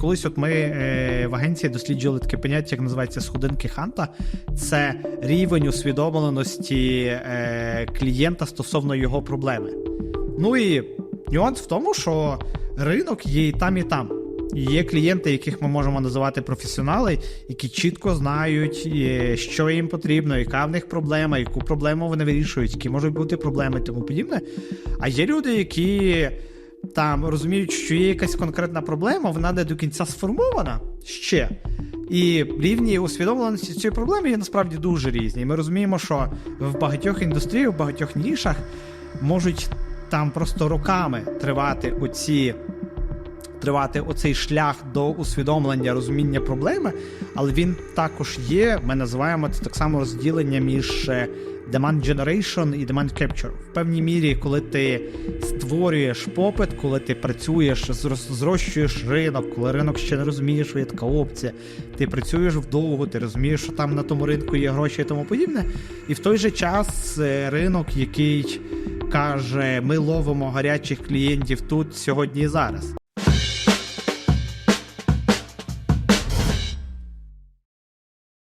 Колись от ми е, в агенції досліджували таке поняття, як називається сходинки Ханта. Це рівень усвідомленості е, клієнта стосовно його проблеми. Ну і нюанс в тому, що ринок є і там, і там. Є клієнти, яких ми можемо називати професіонали, які чітко знають, е, що їм потрібно, яка в них проблема, яку проблему вони вирішують, які можуть бути проблеми тому подібне. А є люди, які там розуміють, що є якась конкретна проблема, вона не до кінця сформована ще. І рівні усвідомленості цієї проблеми є насправді дуже різні. Ми розуміємо, що в багатьох індустріях, в багатьох нішах можуть там просто роками тривати оці. Тривати оцей шлях до усвідомлення, розуміння проблеми, але він також є. Ми називаємо це так само розділення між е, demand generation і demand capture. В певній мірі, коли ти створюєш попит, коли ти працюєш, зрощуєш ринок, коли ринок ще не розуміє, що є така опція, ти працюєш вдовго, ти розумієш, що там на тому ринку є гроші і тому подібне. І в той же час е, ринок, який каже: ми ловимо гарячих клієнтів тут сьогодні і зараз.